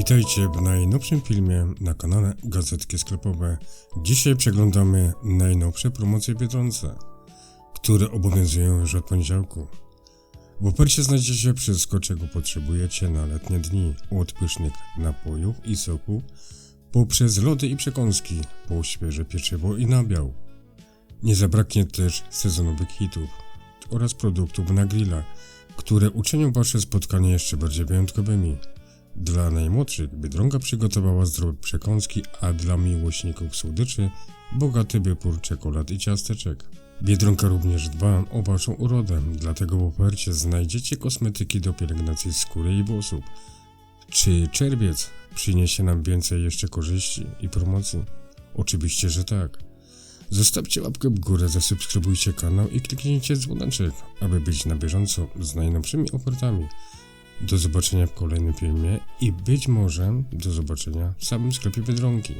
Witajcie w najnowszym filmie na kanale Gazetki Sklepowe. Dzisiaj przeglądamy najnowsze promocje Biedronce, które obowiązują już od poniedziałku. W ofercie znajdziecie wszystko, czego potrzebujecie na letnie dni, od pysznych napojów i soków, poprzez lody i przekąski, po świeże pieczywo i nabiał. Nie zabraknie też sezonowych hitów oraz produktów na grilla, które uczynią wasze spotkania jeszcze bardziej wyjątkowymi. Dla najmłodszych Biedronka przygotowała zdrowe przekąski, a dla miłośników słodyczy bogaty wybór czekolad i ciasteczek. Biedronka również dba o waszą urodę, dlatego w ofercie znajdziecie kosmetyki do pielęgnacji skóry i włosów. Czy czerwiec przyniesie nam więcej jeszcze korzyści i promocji? Oczywiście, że tak. Zostawcie łapkę w górę, zasubskrybujcie kanał i kliknijcie dzwoneczek, aby być na bieżąco z najnowszymi ofertami. Do zobaczenia w kolejnym filmie i być może do zobaczenia w samym sklepie Biedronki.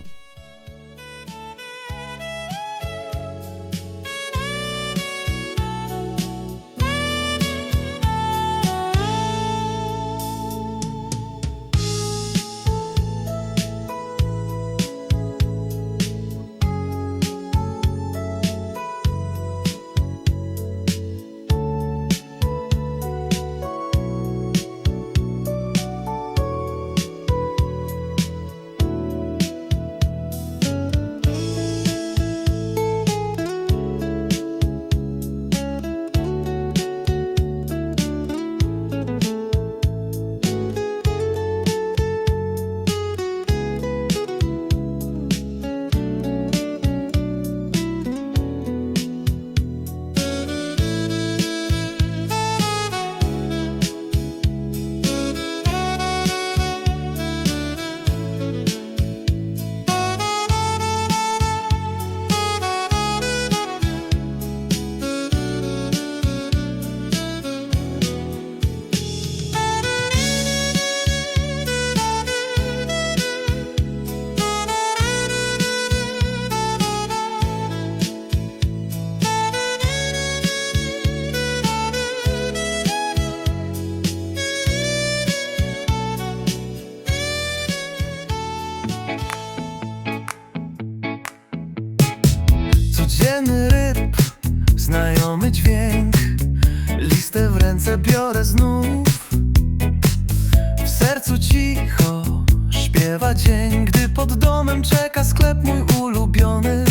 Sercu cicho śpiewa dzień Gdy pod domem czeka sklep mój ulubiony.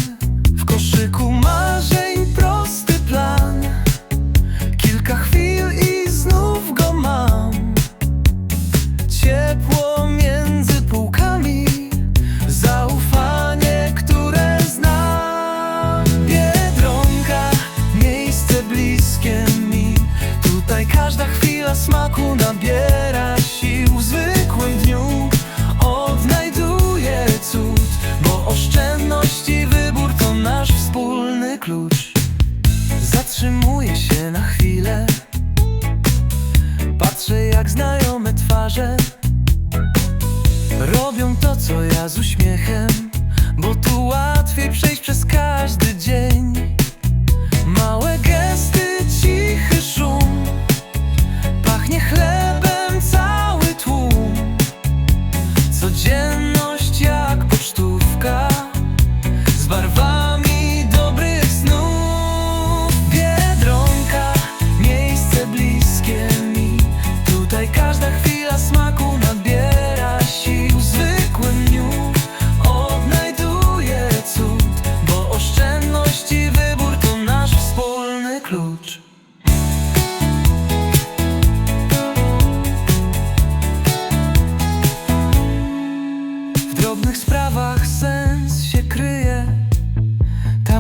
W koszyku marzeń prosty plan. Kilka chwil i znów go mam. Ciepło między półkami Zaufanie, które znam. Biedronka, miejsce bliskie mi. Tutaj każda chwila smaku nabiera sił W zwykłym dniu. Odnajduję cud Bo oszczędność i wybór to nasz wspólny klucz. Zatrzymuję się na chwilę. Patrzę jak znajome twarze Robią to, co ja z uśmiechem Bo tu łatwiej przejść przez każdy dzień. Małe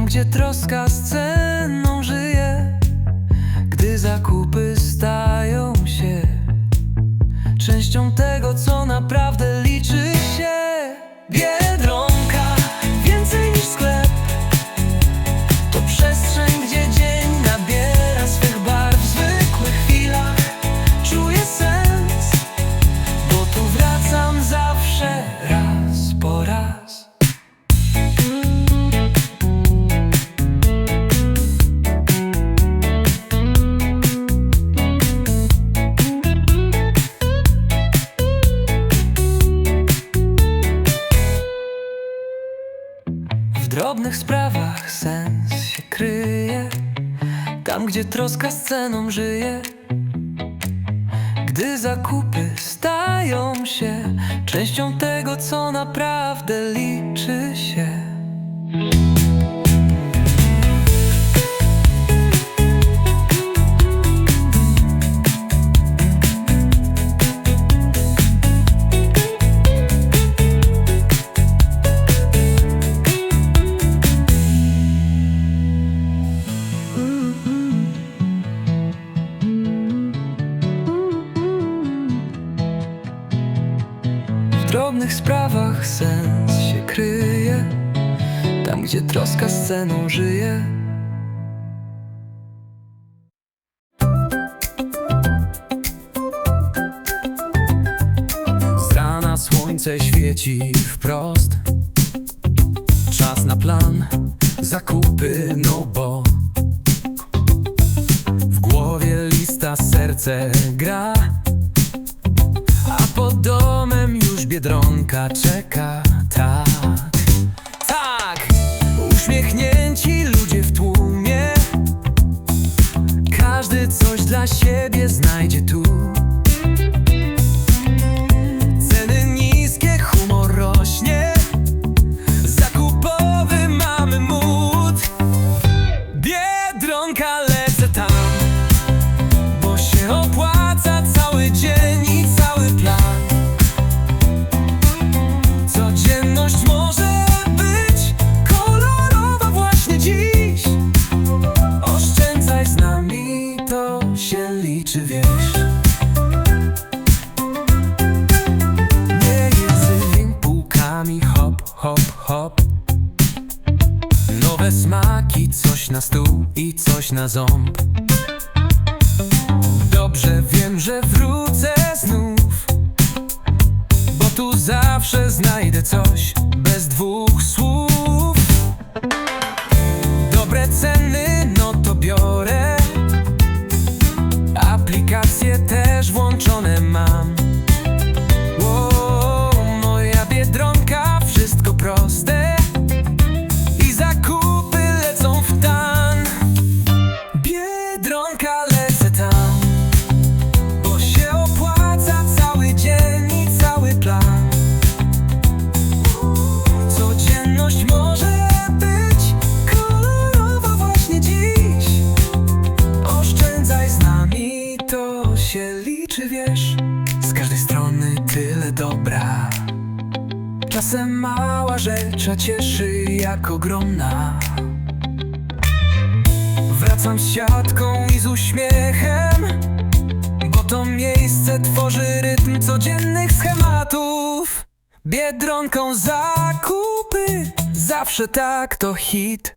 gdzie troska z ceną żyje Gdy zakupy stają się Częścią tego, co naprawdę drobnych sprawach sens się kryje. Tam, gdzie troska sceną żyje. Gdy zakupy stają się Częścią tego, co naprawdę liczy się gdzie troska sceną żyje. Z rana słońce świeci wprost. Czas na plan, zakupy, no bo. W głowie lista, serce gra. A pod domem już biedronka czeka, hop, hop, Nowe smaki, coś na stół i coś na ząb. Dobrze wiem, że wrócę znów Bo tu zawsze znajdę coś bez dwóch słów jak ogromna. Wracam z siatką i z uśmiechem Bo to miejsce tworzy rytm codziennych schematów. Biedronką zakupy Zawsze tak to hit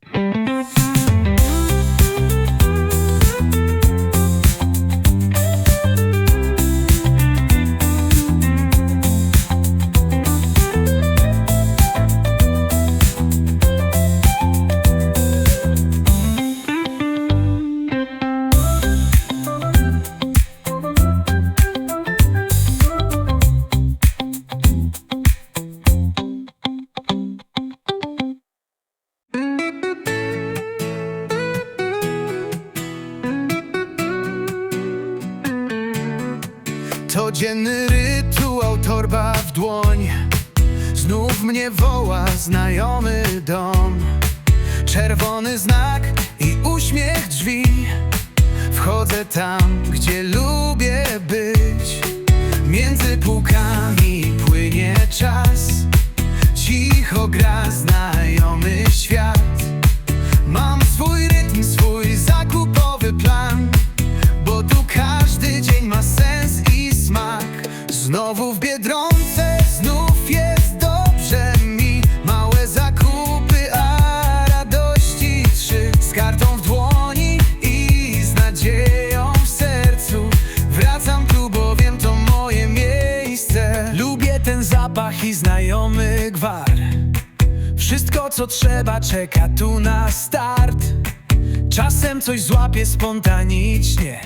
Codzienny rytuał, torba w dłoń. Znów mnie woła znajomy dom. Czerwony znak i uśmiech drzwi. Wchodzę tam, gdzie lubię być. Między półkami co trzeba czeka tu na start. Czasem coś złapię spontanicznie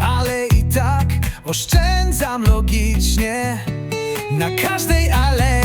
Ale i tak oszczędzam logicznie. Na każdej alejce